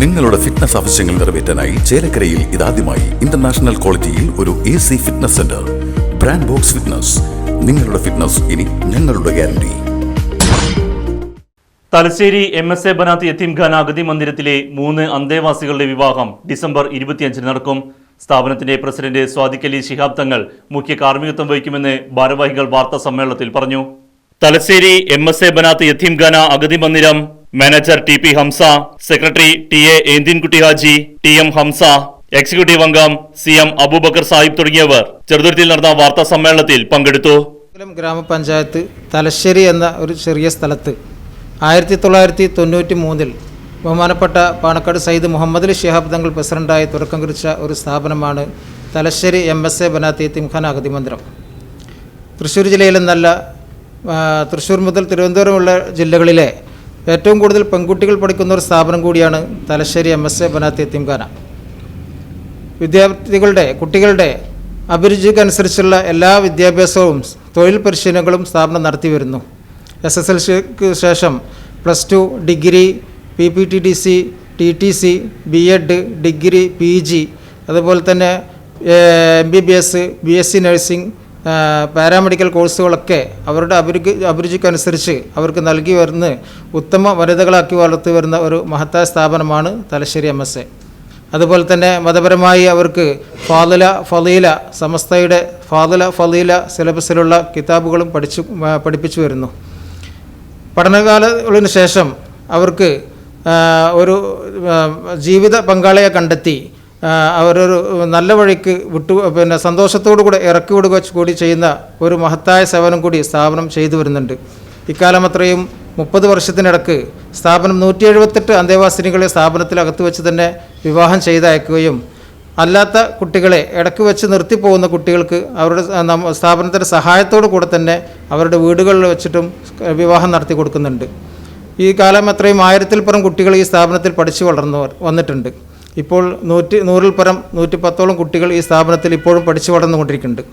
നിങ്ങളുടെ ഫിറ്റ്നസ് ആവശ്യങ്ങൾ നിറവേറ്റാനായി ചേലക്കരയിൽ ഇതാദ്യമായി ഇന്റർനാഷണൽ ക്വാളിറ്റിയിൽ ഒരു A C fitness center brand box fitness നിങ്ങളുടെ ഫിറ്റ്നസ് ഇനി ഞങ്ങളുടെ guarantee Thalassery M S A Banath Yatheemkhan അഗതി മന്ദിരത്തിലെ മൂന്ന് അന്തേവാസികളുടെ വിവാഹം ഡിസംബർ ഇരുപത്തിയഞ്ചിന് നടക്കും. സ്ഥാപനത്തിന്റെ പ്രസിഡന്റ് സ്വാദിഖലി ശിഹാബ് തങ്ങൾ മുഖ്യ കാർമ്മികത്വം വഹിക്കുമെന്ന് ഭാരവാഹികൾ വാർത്താ സമ്മേളനത്തിൽ പറഞ്ഞു. Thalassery M S A Banath Yatheemkhana അഗതി മന്ദിരം manager T P Hamza secretary T A Enthinkutty Haji T M Hamza executive അംഗം സി എം അബൂബക്കർ സാഹിബ് തുടങ്ങിയവർ ചെറുതുരുത്തിൽ നടന്ന വാർത്താ സമ്മേളനത്തിൽ പങ്കെടുത്തു. ഗ്രാമപഞ്ചായത്ത് തലശ്ശേരി എന്ന ഒരു ചെറിയ സ്ഥലത്ത് ആയിരത്തി തൊള്ളായിരത്തി തൊണ്ണൂറ്റി മൂന്നിൽ ബഹുമാനപ്പെട്ട പാണക്കാട് സയ്യിദ് മുഹമ്മദ് അലി ഷിഹാബ് തങ്ങൾ പ്രസിഡന്റായി തുടക്കം കുറിച്ച ഒരു സ്ഥാപനമാണ് Thalassery M S A Banathi Timkhan അഗതി മന്ദിരം. തൃശ്ശൂർ ജില്ലയിലെന്നല്ല നല്ല തൃശ്ശൂർ മുതൽ തിരുവനന്തപുരമുള്ള ജില്ലകളിലെ ഏറ്റവും കൂടുതൽ പെൺകുട്ടികൾ പഠിക്കുന്ന ഒരു സ്ഥാപനം കൂടിയാണ് Thalassery M S A Banathi Timkhana വിദ്യാർത്ഥികളുടെ കുട്ടികളുടെ അഭിരുചിക്കനുസരിച്ചുള്ള എല്ലാ വിദ്യാഭ്യാസവും തൊഴിൽ പരിശീലനങ്ങളും സ്ഥാപനം നടത്തി വരുന്നു എസ് എസ് എൽ സിക്ക് ശേഷം plus two degree P P T T C T T C B Ed degree P G അതുപോലെ തന്നെ M B B S B S C nursing paramedical കോഴ്സുകളൊക്കെ അവരുടെ അഭിരുചി അഭിരുചിക്കനുസരിച്ച് അവർക്ക് നൽകി വരുന്ന ഉത്തമ വനിതകളാക്കി വളർത്തി വരുന്ന ഒരു മഹത്തായ സ്ഥാപനമാണ് തലശ്ശേരി എം എസ് എ. അതുപോലെ തന്നെ മതപരമായി അവർക്ക് ഫാദല ഫലീല സമസ്തയുടെ ഫാദല ഫലീല സിലബസിലുള്ള കിതാബുകളും പഠിച്ചു പഠിപ്പിച്ചു വരുന്നു. പഠനകാലത്തിന് ശേഷം അവർക്ക് ഒരു ജീവിത പങ്കാളിയെ കണ്ടെത്തി അവരൊരു നല്ല വഴിക്ക് വിട്ടു പിന്നെ സന്തോഷത്തോടു കൂടെ ഇറക്കി വിടുക കൂടി ചെയ്യുന്ന ഒരു മഹത്തായ സേവനം കൂടി സ്ഥാപനം ചെയ്തു വരുന്നുണ്ട്. ഇക്കാലം അത്രയും മുപ്പത് വർഷത്തിനിടക്ക് സ്ഥാപനം നൂറ്റി എഴുപത്തെട്ട് അന്തേവാസിനികളെ സ്ഥാപനത്തിലകത്ത് വെച്ച് തന്നെ വിവാഹം ചെയ്തയക്കുകയും അല്ലാത്ത കുട്ടികളെ ഇടയ്ക്ക് വെച്ച് നിർത്തിപ്പോകുന്ന കുട്ടികൾക്ക് അവരുടെ സ്ഥാപനത്തിന്റെ സഹായത്തോടു കൂടെ തന്നെ അവരുടെ വീടുകളിൽ വെച്ചിട്ടും വിവാഹം നടത്തി കൊടുക്കുന്നുണ്ട്. ഈ കാലം അത്രയും ആയിരത്തിൽ പരം കുട്ടികൾ ഈ സ്ഥാപനത്തിൽ പഠിച്ചു വളർന്നു വന്നിട്ടുണ്ട്. ഇപ്പോൾ നൂറ്റി നൂറിൽ പരം നൂറ്റി പത്തോളം കുട്ടികൾ ഈ സ്ഥാപനത്തിൽ ഇപ്പോഴും പഠിച്ചു വളർന്നുകൊണ്ടിരിക്കുന്നുണ്ട്.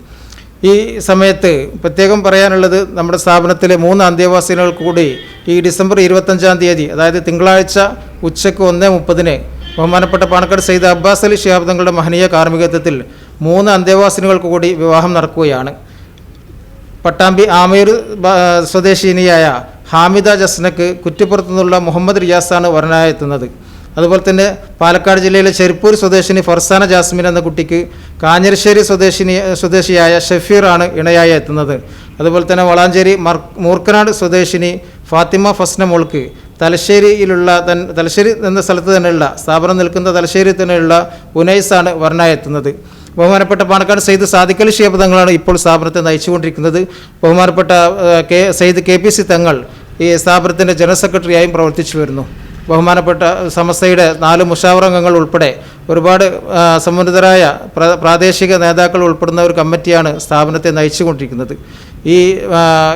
ഈ സമയത്ത് പ്രത്യേകം പറയാനുള്ളത് നമ്മുടെ സ്ഥാപനത്തിലെ മൂന്ന് അന്തേവാസികൾ കൂടി ഈ ഡിസംബർ ഇരുപത്തഞ്ചാം തീയതി അതായത് തിങ്കളാഴ്ച ഉച്ചയ്ക്ക് ഒന്ന് മുപ്പതിന് ബഹുമാനപ്പെട്ട പാണക്കാട് സെയ്ദ് അബ്ബാസ് അലി ഷിഹാബ് തങ്ങളുടെ മഹനീയ കാർമ്മികത്വത്തിൽ മൂന്ന് അന്തേവാസിനുകൾക്ക് കൂടി വിവാഹം നടക്കുകയാണ്. പട്ടാമ്പി ആമീർ സ്വദേശിനിയായ ഹാമിദ ജസ്നക്ക് കുറ്റിപ്പുറത്തു നിന്നുള്ള മുഹമ്മദ് റിയാസാണ് വരനായി എത്തുന്നത് അതുപോലെ തന്നെ പാലക്കാട് ജില്ലയിലെ ചെരുപ്പൂർ സ്വദേശിനി ഫർസാന ജാസ്മിൻ എന്ന കുട്ടിക്ക് കാഞ്ഞിരശ്ശേരി സ്വദേശിനി സ്വദേശിയായ ഷെഫീറാണ് ഇണയായി എത്തുന്നത്. അതുപോലെ തന്നെ വളാഞ്ചേരി മർ മൂർക്കനാട് സ്വദേശിനി ഫാത്തിമ ഫസ്ന മോൾക്ക് തലശ്ശേരിയിലുള്ള തൻ തലശ്ശേരി എന്ന സ്ഥലത്ത് തന്നെയുള്ള സ്ഥാപനം നിൽക്കുന്ന തലശ്ശേരി തന്നെയുള്ള ഉനൈസാണ് വർണായി എത്തുന്നത്. ബഹുമാനപ്പെട്ട പാണക്കാട് സെയ്ദ് സാദിഖലി ഷിഹാബ് തങ്ങളാണ് ഇപ്പോൾ സ്ഥാപനത്തെ നയിച്ചുകൊണ്ടിരിക്കുന്നത്. ബഹുമാനപ്പെട്ട K Sayyid K P C Thangal ഈ സ്ഥാപനത്തിന്റെ ജനറൽ സെക്രട്ടറിയായും പ്രവർത്തിച്ചു വരുന്നു. ബഹുമാനപ്പെട്ട സമസ്തയുടെ നാല് മുഷാവറംഗങ്ങൾ ഉൾപ്പെടെ ഒരുപാട് സമുന്നതരായ പ്ര- പ്രാദേശിക നേതാക്കൾ ഉൾപ്പെടുന്ന ഒരു കമ്മിറ്റിയാണ് സ്ഥാപനത്തെ നയിച്ചുകൊണ്ടിരിക്കുന്നത്. ഈ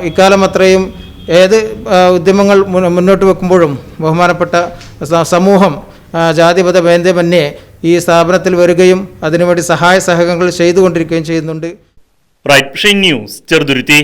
ഇക്കാലം അത്രയും ഏത് ഉദ്യമങ്ങൾ മുന്നോട്ട് വെക്കുമ്പോഴും ബഹുമാനപ്പെട്ട സമൂഹം ജാതിപത വേന്ദ്യമന്യേ ഈ സ്ഥാപനത്തിൽ വരികയും അതിനുവേണ്ടി സഹായ സഹകരണങ്ങൾ ചെയ്തുകൊണ്ടിരിക്കുകയും ചെയ്യുന്നുണ്ട്. Right news Cheruthuruthy